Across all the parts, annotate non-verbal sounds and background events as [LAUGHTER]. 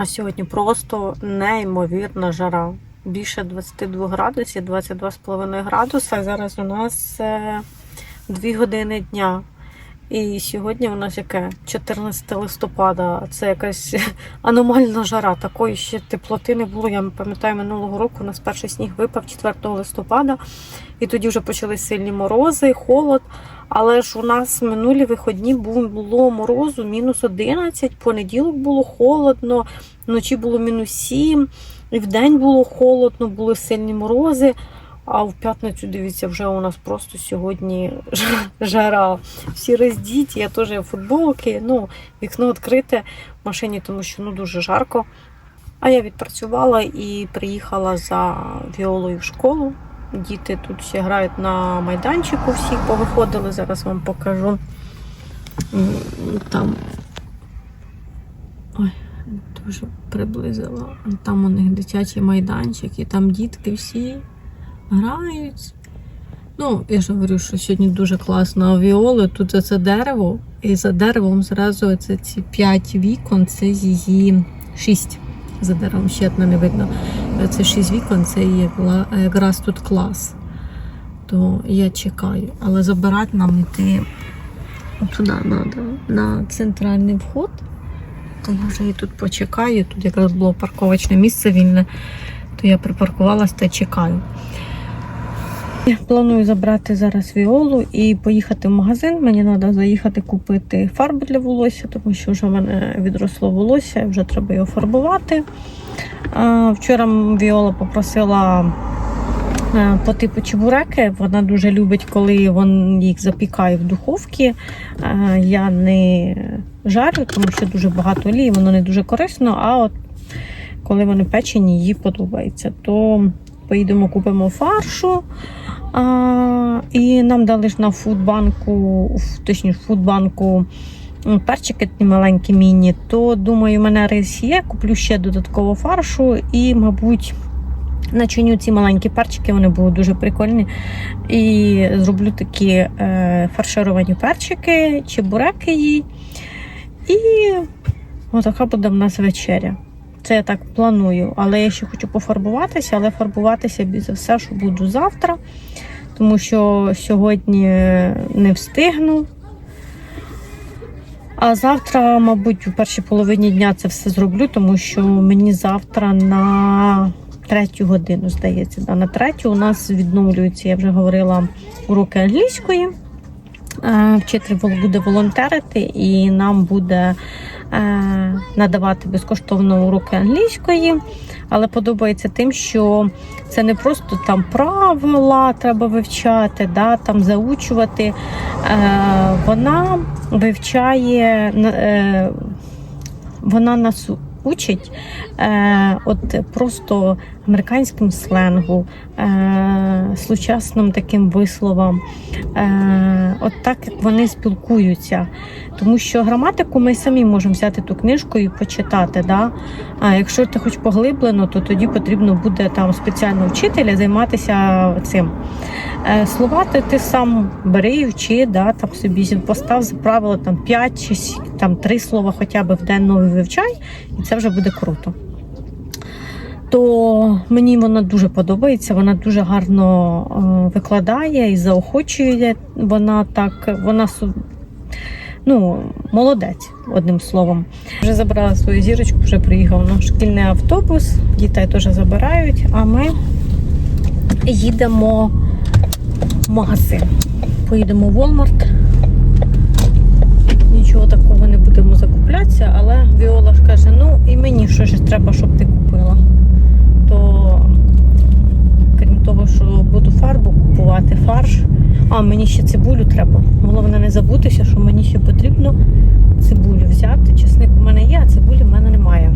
Нас сьогодні просто неймовірна жара. Більше 22 градусів, 22,5 градуса. Зараз у нас 2 години дня. І сьогодні у нас яке? 14 листопада. Це якась [LAUGHS] аномальна жара. Такої ще теплоти не було. Я пам'ятаю, минулого року у нас перший сніг випав 4 листопада, і тоді вже почались сильні морози, холод. Але ж у нас минулі виходні було морозу мінус 11, понеділок було холодно, вночі було мінус 7, і вдень було холодно, були сильні морози. А в п'ятницю, дивіться, вже у нас просто сьогодні жара. Всі роздіті, я теж в футболки, ну, вікно відкрите в машині, тому що ну, дуже жарко. А я відпрацювала і приїхала за Віолою в школу. Діти тут всі грають на майданчику, всі повиходили, зараз вам покажу. Там ой, дуже приблизила. Там у них дитячий майданчик, і там дітки всі грають. Ну, я ж говорю, що сьогодні дуже класно віоли. Тут це дерево, і за деревом зразу це ці п'ять вікон, це її шість. За деревом ще одне не видно. Це шість вікон, це є якраз тут клас. То я чекаю. Але забирати нам йти туди треба, на центральний вход. То я і тут почекаю. Тут якраз було парковочне місце вільне, то я припаркувалась та чекаю. Я планую забрати зараз віолу і поїхати в магазин. Мені треба заїхати купити фарбу для волосся, тому що вже в мене відросло волосся, вже треба його фарбувати. Вчора Віола попросила е, по типу чебуреки. Вона дуже любить, коли вон їх запікає в духовці. Е, я не жарю, тому що дуже багато олії, воно не дуже корисно. А от коли вони печені, їй подобається. То поїдемо, купимо фаршу. А, І нам дали ж на фудбанку, точніше, фудбанку перчики такі маленькі міні, то думаю, у мене рис є, куплю ще додатково фаршу і, мабуть, начиню ці маленькі перчики, вони будуть дуже прикольні. І зроблю такі е, фаршировані перчики, чебуреки їй. І отака буде в нас вечеря. Це я так планую, але я ще хочу пофарбуватися, але фарбуватися за все, що буду завтра, тому що сьогодні не встигну. А завтра, мабуть, у першій половині дня це все зроблю, тому що мені завтра на третю годину, здається, да, на третю у нас відновлюються, я вже говорила, уроки англійської. Вчитель буде волонтерити і нам буде Е, надавати безкоштовно уроки англійської, але подобається тим, що це не просто там правила треба вивчати, да, там заучувати. Е, вона вивчає, е, вона нас учить от просто американським сленгу, сучасним таким висловам, от так як вони спілкуються. Тому що граматику ми самі можемо взяти ту книжку і почитати. Да? А якщо ти хоч поглиблено, то тоді потрібно буде там спеціально вчителя займатися цим. Е, слова ти, ти сам бери вчи, да, там собі постав за правило там 5 чи там 3 слова хоча б в день нові вивчай, і це вже буде круто. То мені вона дуже подобається, вона дуже гарно е, викладає і заохочує. Вона так, вона ну, молодець, одним словом. Вже забрала свою зірочку, вже приїхав на шкільний автобус, дітей теж забирають, а ми їдемо в магазин. Поїдемо в Walmart. Нічого такого не будемо закуплятися, але Віола ж каже, ну і мені що ж треба, щоб ти купила. То, крім того, що буду фарбу купувати, фарш. А, мені ще цибулю треба. Головне не забутися, що мені ще потрібно цибулю взяти. Чесник у мене є, а цибулі в мене немає.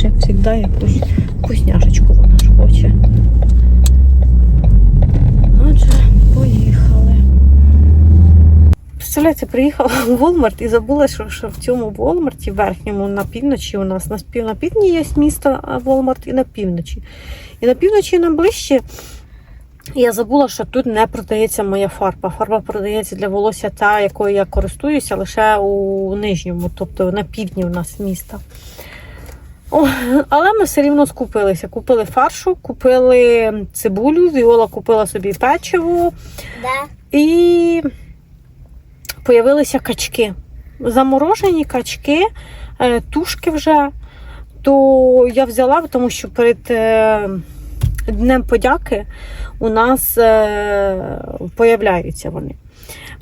Ж, як завжди, якусь вкусняшечку вона ж хоче. Отже, поїхали. представляєте, приїхала в Волмарт і забула, що, в цьому Волмарті верхньому на півночі у нас на пів на півдні є місто Волмарт і на півночі. І на півночі нам ближче. Я забула, що тут не продається моя фарба. Фарба продається для волосся та, якою я користуюся, лише у нижньому, тобто на півдні у нас міста. О, але ми все рівно скупилися. Купили фаршу, купили цибулю, Віола купила собі печиво Да. і появилися качки. Заморожені качки, е, тушки вже. То я взяла, тому що перед е, Днем подяки у нас е, появляються вони.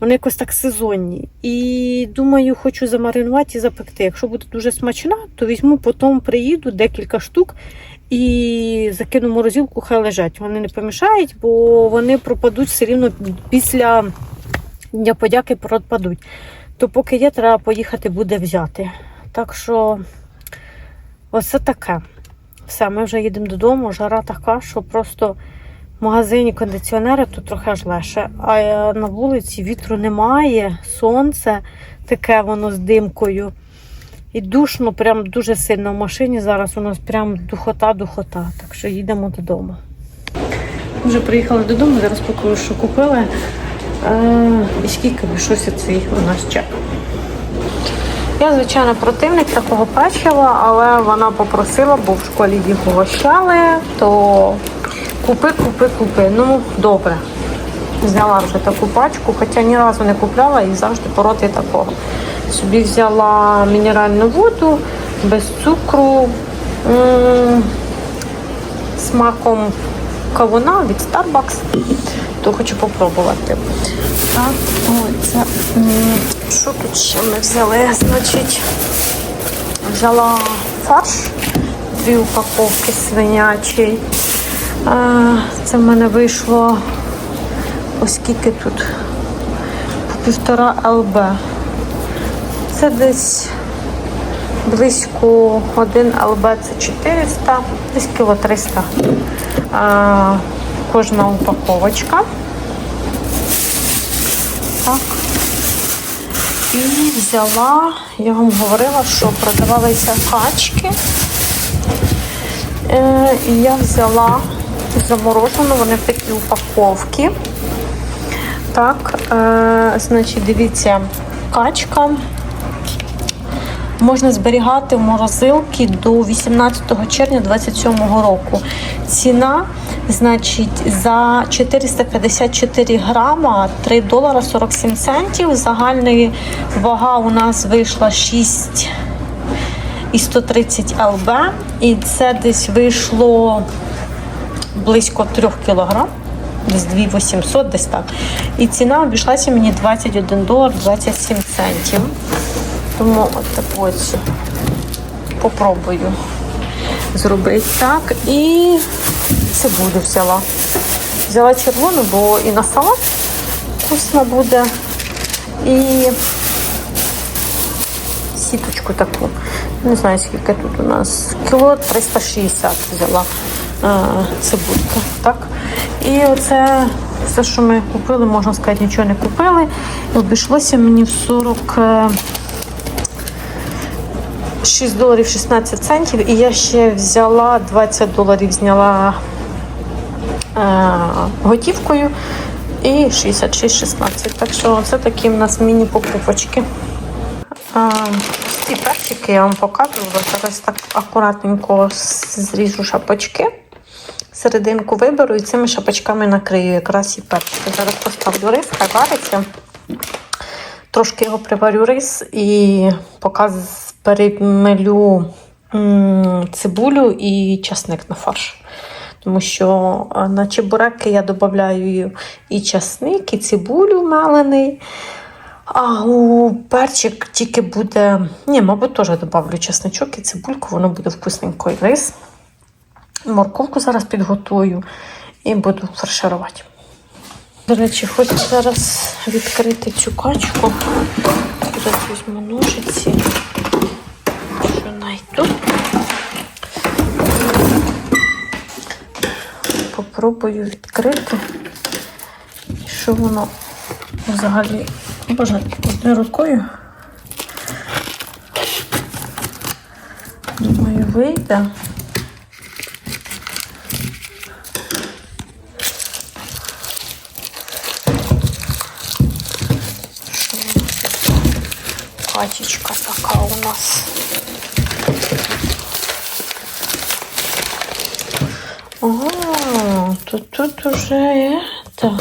Вони якось так сезонні. І думаю, хочу замаринувати і запекти. Якщо буде дуже смачна, то візьму, потім приїду декілька штук і закину в морозилку, хай лежать. Вони не помішають, бо вони пропадуть все рівно після Дня подяки пропадуть. То поки є, треба поїхати буде взяти. Так що оце таке. Все, ми вже їдемо додому. Жара така, що просто в магазині кондиціонери тут трохи аж легше. А е, на вулиці вітру немає, сонце таке воно з димкою. І душно, прям дуже сильно в машині. Зараз у нас прям духота-духота. Так що їдемо додому. Вже приїхали додому, зараз покажу, що купили. Е, і скільки вийшовся цей у нас чек. Я, звичайно, противник такого печива, але вона попросила, бо в школі їх угощали, то купи, купи, купи. Ну, добре. Взяла вже таку пачку, хоча ні разу не купляла і завжди проти такого. Собі взяла мінеральну воду без цукру, смаком кавуна від Starbucks, то хочу попробувати. Так, це що тут ще ми взяли? Значить, взяла фарш, дві упаковки свинячий. Це в мене вийшло оскільки тут півтора ЛБ. Це десь близько 1 ЛБ це 400, десь кіло 300 а, кожна упаковочка. Так. І взяла, я вам говорила, що продавалися качки. Е, і я взяла заморожену, вони в такі упаковки. Так, е, значить, дивіться, качка можна зберігати в морозилці до 18 червня 2027 року. Ціна, значить, за 454 грама 3 долара 47 центів. Загальна вага у нас вийшла 6 і 130 ЛБ. І це десь вийшло близько 3 кілограм. Десь 2800, десь так. І ціна обійшлася мені 21 долар 27 центів. Тому от так ось попробую зробити так. І цибулю взяла. Взяла червону, бо і на салат вкусно буде. І сіточку таку. Не знаю, скільки тут у нас. Кіло 360 взяла е. Так? І оце все, що ми купили, можна сказати, нічого не купили. Обійшлося мені в 40. е, 6 доларів 16 центів, і я ще взяла 20 доларів, зняла е, готівкою і 66-16. Так що це такі в нас міні-покупочки. Е, ці перчики я вам показую. Зараз так акуратненько зріжу шапочки. Серединку виберу і цими шапочками накрию якраз і перчики. Зараз поставлю рис, хай вариться. Трошки його приварю рис і поки перемелю цибулю і часник на фарш. Тому що на чебуреки я додаю і часник, і цибулю мелений. А у перчик тільки буде. Ні, мабуть, теж додавлю чесничок і цибульку, воно буде вкусненько і рис. Морковку зараз підготую і буду фарширувати. До речі, хочу зараз відкрити цю качку. Зараз візьму ножиці. Що знайду. Попробую відкрити. Що воно взагалі Боже, одною рукою. Думаю, вийде. Тут? Качечка така у нас. Ага, тут, тут уже это,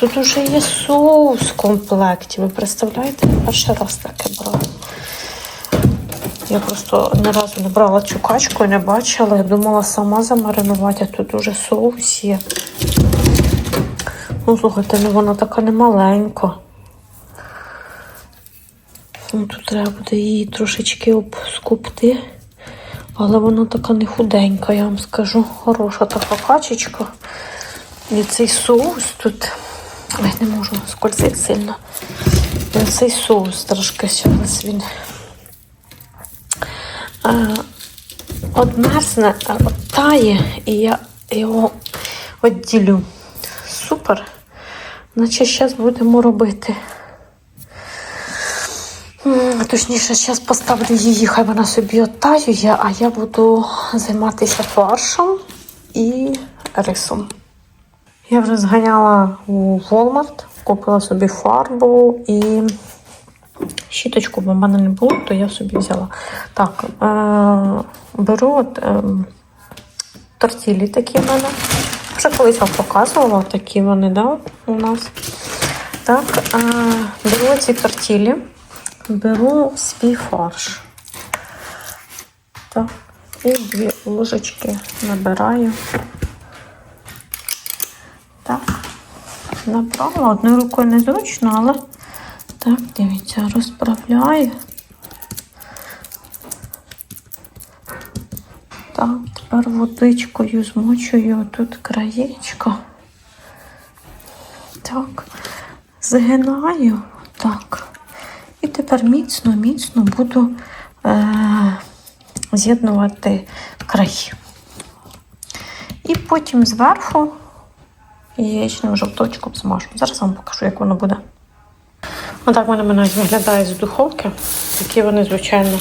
тут уже є соус в комплекті. Ви представляєте? Перший раз таке брала. Я просто ні разу не брала цю качку і не бачила. Я думала сама замаринувати, а тут уже соус є. Ну, слухайте, ну вона така не Ну, тут треба буде її трошечки обскупти. Але вона така не худенька, я вам скажу. Хороша така качечка. І цей соус тут. Ой, не можу скользити сильно. І цей соус трошки зараз він одмерзне, оттає, і я його відділю. Супер. Значить, зараз будемо робити. Точніше, зараз поставлю її, хай вона собі оттаює, а я буду займатися фаршем і рисом. Я вже зганяла у Walmart, купила собі фарбу і щіточку, бо в мене не було, то я собі взяла. Так, е- беру от, е- тортілі такі в мене. Вже колись вам показувала, такі вони, да, у нас. Так, е- беру ці тортілі беру свій фарш. Так, і дві ложечки набираю. Так, набрала. Одною рукою незручно, але так, дивіться, розправляю. Так, тепер водичкою змочую тут краєчко. Так, згинаю. Так. Тепер міцно, міцно буду е- з'єднувати краї. І потім зверху яєчним жовточком змажу. Зараз вам покажу, як воно буде. Отак вони мене виглядають з духовки. Такі вони, звичайно,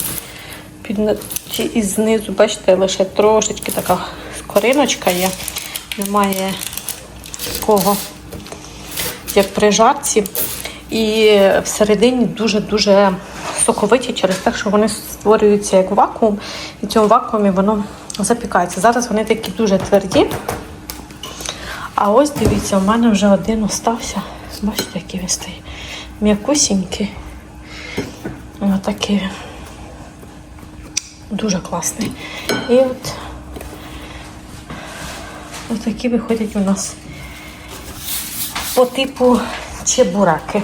підняті і знизу, бачите, лише трошечки така скориночка є. Немає такого, як при жарці. І всередині дуже-дуже соковиті через те, що вони створюються як вакуум, і в цьому вакуумі воно запікається. Зараз вони такі дуже тверді. А ось дивіться, у мене вже один остався. Бачите, який він стає. М'якусінький. Отакий він. Дуже класний. І от отакі виходять у нас по типу чебураки.